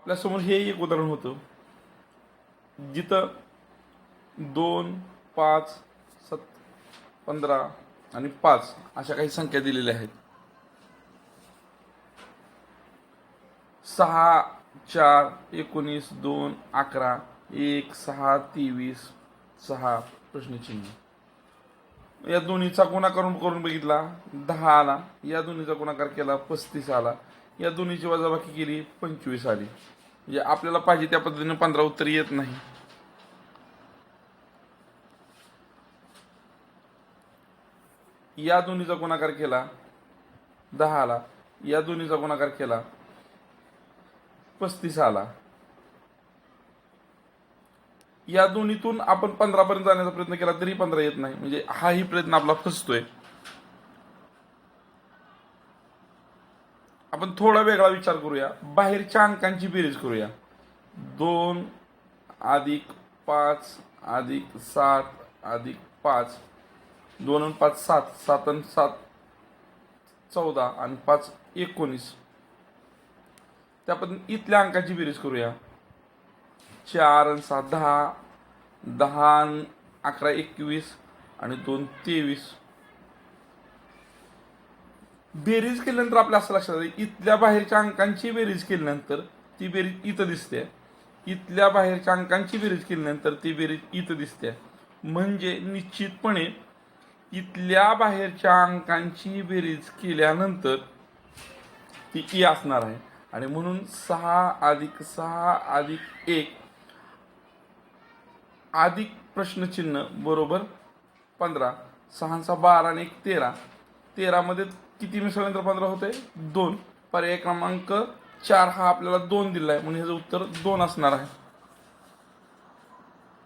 आपल्यासमोर हे एक उदाहरण होतं. जिथं दोन पाच सत पंधरा आणि पाच अशा काही संख्या दिलेल्या आहेत. सहा चार एकोणीस दोन अकरा एक सहा तेवीस सहा प्रश्नचिन्ह. या दोन्हीचा गुणाकार करून बघितला दहा आला. या दोन्हीचा गुणाकार केला पस्तीस आला. या दोन्हीची वजाबाकी केली पंचवीस आली. म्हणजे आपल्याला पाहिजे त्या पद्धतीने पंधरा उत्तर येत नाही. या दोन्हीचा गुणाकार केला दहा आला. या दोन्हीचा गुणाकार केला पस्तीस आला. या दोन्हीतून आपण पंधरापर्यंत जाण्याचा प्रयत्न केला तरी पंधरा येत नाही. म्हणजे हाही प्रयत्न आपला फसतोय. आपण थोडा वेगळा विचार करूया. बाहेरच्या अंकांची बेरीज करूया. दोन अधिक पाच अधिक सात अधिक पाच. दोन आणि पाच सात. सात आणि सात चौदा. आणि पाच एकोणीस. त्या इथल्या अंकाची बेरीज करूया. चार आणि सात दहा. दहा अकरा एकवीस. आणि दोन तेवीस. बेरीज केल्यानंतर आपल्या असं लक्षात आलं इथल्या बाहेरच्या अंकांची बेरीज केल्यानंतर ती बेरीज इथं दिसते. इथल्या बाहेरच्या अंकांची बेरीज केल्यानंतर ती बेरीज इथं दिसते. म्हणजे निश्चितपणे इथल्या बाहेरच्या अंकांची बेरीज केल्यानंतर ती ई असणार आहे. आणि म्हणून सहा अधिक सहा अधिक एक अधिक प्रश्नचिन्ह बरोबर पंधरा सहाचा बारा आणि एक तेरा. तेरामध्ये किती मिसळल्यानंतर पंधरा होते? दोन. पर्याय क्रमांक चार हा आपल्याला दोन दिला आहे म्हणून ह्याचं उत्तर दोन असणार आहे.